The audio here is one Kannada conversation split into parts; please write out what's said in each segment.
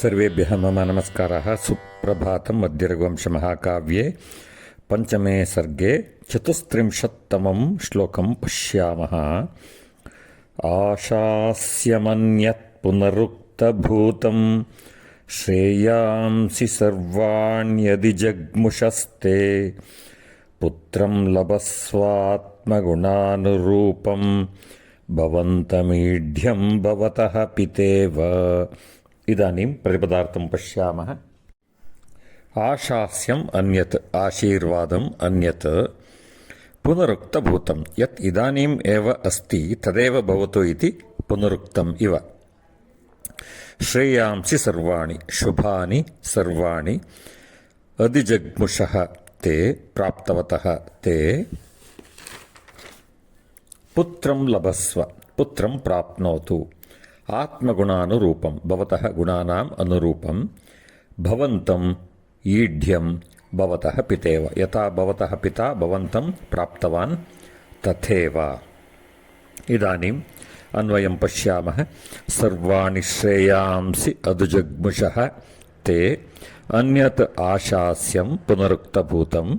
सर्वेभ्यः मम नमस्कारः सुप्रभातं मध्यरघुवंशमहाकाव्ये पञ्चमे सर्गे चतुस्त्रिंशत्तमं श्लोकं पश्यामः आशास्यमन्यत् पुनरुक्तभूतं श्रेयांसि सर्वाण्यदि जग्मुषस्ते पुत्रं लभस्वात्मगुणानुरूपं भवन्तमीढ्यं भवतः पितेव इदानीं प्रतिपदार्थं पश्यामः। आशास्यम् अन्यत्, आशीर्वादम् अन्यत् पुनरुक्तभूतं यत् इदानीम् एव अस्ति, तदेव भवतु इति पुनरुक्तम् इव। श्रेयांसि सर्वाणि, शुभानि सर्वाणि, अधिजग्मुषः ते प्राप्तवतः ते। पुत्रं लभस्व, पुत्रं प्राप्नोतु। आत्मगुणानुरूपं भवतः गुणानाम् अनुरूपं भवन्तम् ईढ्यं भवतः पितेव। यथा भवतः पिता भवन्तं प्राप्तवान् तथैव। इदानीम् अन्वयं पश्यामः। सर्वाणि श्रेयांसि अधुजग्मुषः। ते अन्यत् आशास्यं पुनरुक्तभूतं।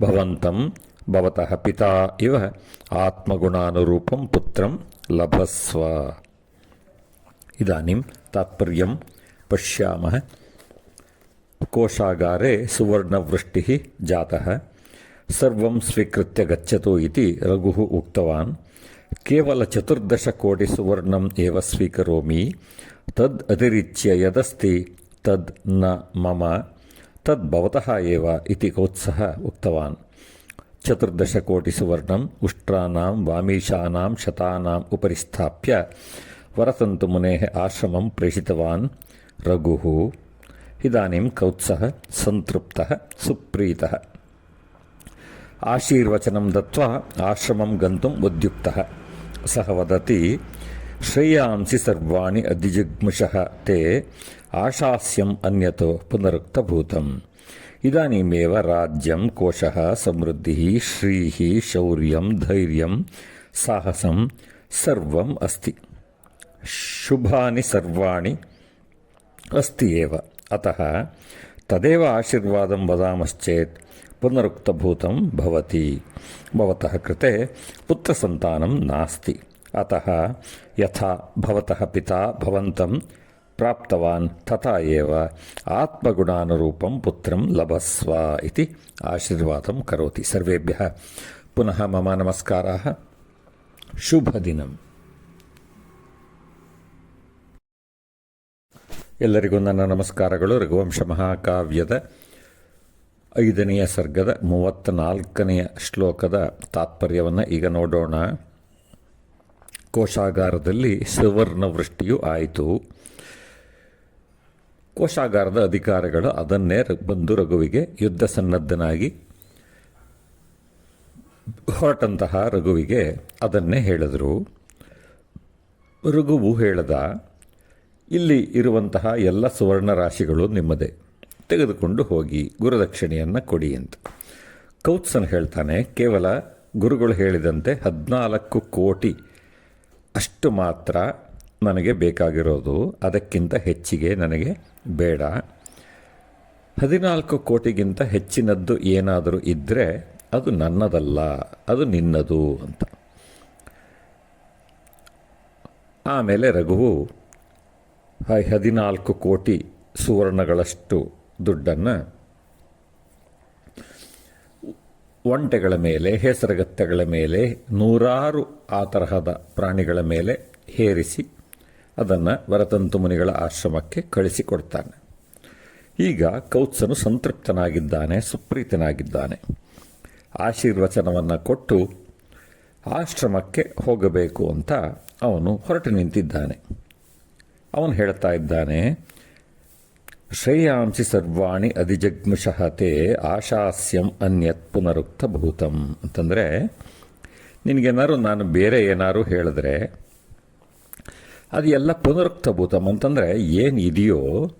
भवन्तं भवतः पिता इव आत्मगुणानुरूपं पुत्रं लभस्व इदानीं तात्पर्यं पश्यामः। कोशागारे सुवर्णवृष्टिः जातः। सर्वं स्वीकृत्य गच्छतु इति रघुः उक्तवान्। केवलचतुर्दशकोटिसुवर्णम् एव स्वीकरोमि। तद् अतिरिच्य यदस्ति, तद् न मम। तद् भवतः एव इति कौत्सः उक्तवान्। चतुर्दशकोटिसुवर्णम् उष्ट्राणां, वामीशानां शतानाम् उपरि स्थाप्य वरतन्तुमुनेः आश्रमं प्रेषितवान् रघुः। इदानीं कौत्सः सन्तृप्तः सुप्रीतः। आशीर्वचनं दत्त्वा आश्रमं गन्तुम् उद्युक्तः। सः वदति, श्रेयांसि सर्वाणि अधिजिग्मुषः ते आशास्यम् अन्यतो पुनरुक्तभूतम्। इदानीमेव राज्यं कोशः, समृद्धिः, श्रीः, शौर्यं, धैर्यं, साहसं सर्वम् अस्ति। शुभानि सर्वाणि अस्ति एव। अतः तदेव आशीर्वादं वदामश्चेत् पुनरुक्तभूतं भवति। भवतः कृते पुत्रसन्तानं नास्ति। अतः यथा भवतः पिता भवन्तं प्राप्तवान्, तथा एव आत्मगुणानुरूपं पुत्रं लभस्व इति आशीर्वादं करोति सर्वेभ्यः। पुनः मम नमस्काराः। शुभदिनम्। ಎಲ್ಲರಿಗೂ ನನ್ನ ನಮಸ್ಕಾರಗಳು. ರಘುವಂಶ ಮಹಾಕಾವ್ಯದ ಐದನೆಯ ಸರ್ಗದ ಮೂವತ್ತ ನಾಲ್ಕನೆಯ ಶ್ಲೋಕದ ತಾತ್ಪರ್ಯವನ್ನು ಈಗ ನೋಡೋಣ. ಕೋಶಾಗಾರದಲ್ಲಿ ಸುವರ್ಣವೃಷ್ಟಿಯು ಆಯಿತು. ಕೋಶಾಗಾರದ ಅಧಿಕಾರಿಗಳು ಅದನ್ನೇ ಬಂದು ರಘುವಿಗೆ ಯುದ್ಧ ಸನ್ನದ್ಧನಾಗಿ ಹೊರಟಂತಹ ರಘುವಿಗೆ ಅದನ್ನೇ ಹೇಳಿದರು. ರಘುವು ಹೇಳ್ದ ಇಲ್ಲಿ ಇರುವಂತಹ ಎಲ್ಲ ಸುವರ್ಣ ರಾಶಿಗಳು ನಿಮ್ಮದೇ. ತೆಗೆದುಕೊಂಡು ಹೋಗಿ ಗುರುದಕ್ಷಿಣೆಯನ್ನು ಕೊಡಿ ಅಂತ. ಕೌತ್ಸನ್ ಹೇಳ್ತಾನೆ, ಕೇವಲ ಗುರುಗಳು ಹೇಳಿದಂತೆ ಹದಿನಾಲ್ಕು ಕೋಟಿ ಅಷ್ಟು ಮಾತ್ರ ನನಗೆ ಬೇಕಾಗಿರೋದು. ಅದಕ್ಕಿಂತ ಹೆಚ್ಚಿಗೆ ನನಗೆ ಬೇಡ. ಹದಿನಾಲ್ಕು ಕೋಟಿಗಿಂತ ಹೆಚ್ಚಿನದ್ದು ಏನಾದರೂ ಇದ್ದರೆ ಅದು ನನ್ನದಲ್ಲ, ಅದು ನಿನ್ನದು ಅಂತ. ಆಮೇಲೆ ರಘುವು ಹದಿನಾಲ್ಕು ಕೋಟಿ ಸುವರ್ಣಗಳಷ್ಟು ದುಡ್ಡನ್ನು ಒಂಟೆಗಳ ಮೇಲೆ, ಹೆಸರಗತ್ತೆಗಳ ಮೇಲೆ, ನೂರಾರು ಆ ತರಹದ ಪ್ರಾಣಿಗಳ ಮೇಲೆ ಹೇರಿಸಿ ಅದನ್ನು ವರತಂತು ಮುನಿಗಳ ಆಶ್ರಮಕ್ಕೆ ಕಳಿಸಿಕೊಡ್ತಾನೆ. ಈಗ ಕೌತ್ಸನು ಸಂತೃಪ್ತನಾಗಿದ್ದಾನೆ, ಸುಪ್ರೀತನಾಗಿದ್ದಾನೆ. ಆಶೀರ್ವಚನವನ್ನು ಕೊಟ್ಟು ಆಶ್ರಮಕ್ಕೆ ಹೋಗಬೇಕು ಅಂತ ಅವನು ಹೊರಟು ನಿಂತಿದ್ದಾನೆ. ಅವನು ಹೇಳ್ತಾ ಇದ್ದಾನೆ, ಶ್ರೇಯಾಂಸಿ ಸರ್ವಾಣಿ ಅಧಿಜಗ್ಮುಷಃ ಆಶಾಸ್ಯಂ ಅನ್ಯತ್ ಪುನರುಕ್ತ ಭೂತಂ ಅಂತಂದರೆ, ನಿನಗೇನಾದ್ರು ನಾನು ಬೇರೆ ಏನಾದ್ರು ಹೇಳಿದ್ರೆ, ಅದು ಎಲ್ಲ ಪುನರುಕ್ತ ಭೂತಂ ಅಂತಂದರೆ ಏನು ಇದೆಯೋ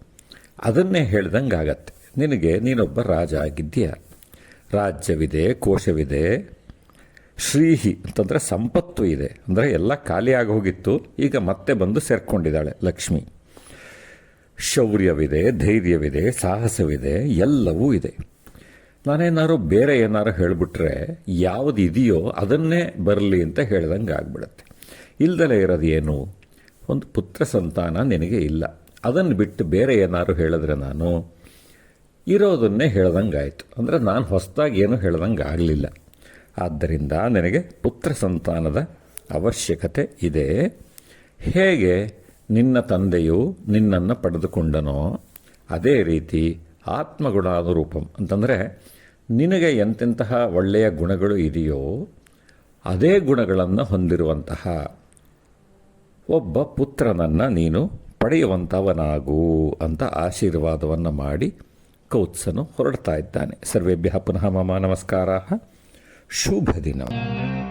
ಅದನ್ನೇ ಹೇಳ್ದಂಗೆ ಆಗತ್ತೆ ನಿನಗೆ ನೀನೊಬ್ಬ ರಾಜ ಆಗಿದ್ದೀಯ. ರಾಜ್ಯವಿದೆ, ಕೋಶವಿದೆ ಶ್ರೀಹಿ ಅಂತಂದರೆ ಸಂಪತ್ತು ಇದೆ. ಅಂದರೆ ಎಲ್ಲ ಖಾಲಿಯಾಗಿ ಹೋಗಿತ್ತು. ಈಗ ಮತ್ತೆ ಬಂದು ಸೇರ್ಕೊಂಡಿದ್ದಾಳೆ ಲಕ್ಷ್ಮಿ. ಶೌರ್ಯವಿದೆ, ಧೈರ್ಯವಿದೆ, ಸಾಹಸವಿದೆ, ಎಲ್ಲವೂ ಇದೆ. ನಾನೇನಾದ್ರು ಬೇರೆ ಏನಾರು ಹೇಳಿಬಿಟ್ರೆ ಯಾವುದು ಇದೆಯೋ ಅದನ್ನೇ ಬರಲಿ ಅಂತ ಹೇಳ್ದಂಗೆ ಆಗ್ಬಿಡುತ್ತೆ. ಇಲ್ದಲೇ ಇರೋದು ಏನು? ಒಂದು ಪುತ್ರ ಸಂತಾನ ನಿನಗೆ ಇಲ್ಲ. ಅದನ್ನು ಬಿಟ್ಟು ಬೇರೆ ಏನಾರು ಹೇಳಿದ್ರೆ ನಾನು ಇರೋದನ್ನೇ ಹೇಳ್ದಂಗೆ ಆಯಿತು ಅಂದರೆ ನಾನು ಹೊಸದಾಗಿ ಏನೂ ಹೇಳ್ದಂಗೆ ಆಗಲಿಲ್ಲ ಆದ್ದರಿಂದ ನನಗೆ ಪುತ್ರ ಸಂತಾನದ ಅವಶ್ಯಕತೆ ಇದೆ. ಹೇಗೆ ನಿನ್ನ ತಂದೆಯು ನಿನ್ನನ್ನು ಪಡೆದುಕೊಂಡನೋ ಅದೇ ರೀತಿ ಆತ್ಮಗುಣಾನುರೂಪಂ. ಅಂತಂದರೆ ನಿನಗೆ ಎಂತೆಂತಹ ಒಳ್ಳೆಯ ಗುಣಗಳು ಇದೆಯೋ ಅದೇ ಗುಣಗಳನ್ನು ಹೊಂದಿರುವಂತಹ ಒಬ್ಬ ಪುತ್ರನನ್ನು ನೀನು ಪಡೆಯುವಂಥವನಾಗು ಅಂತ ಆಶೀರ್ವಾದವನ್ನು ಮಾಡಿ ಕೌತ್ಸನು ಹೊರಡ್ತಾ ಇದ್ದಾನೆ. ಸರ್ವೇಭ್ಯ ಪುನಃ ಮಮ ನಮಸ್ಕಾರ शुभ दिनम्।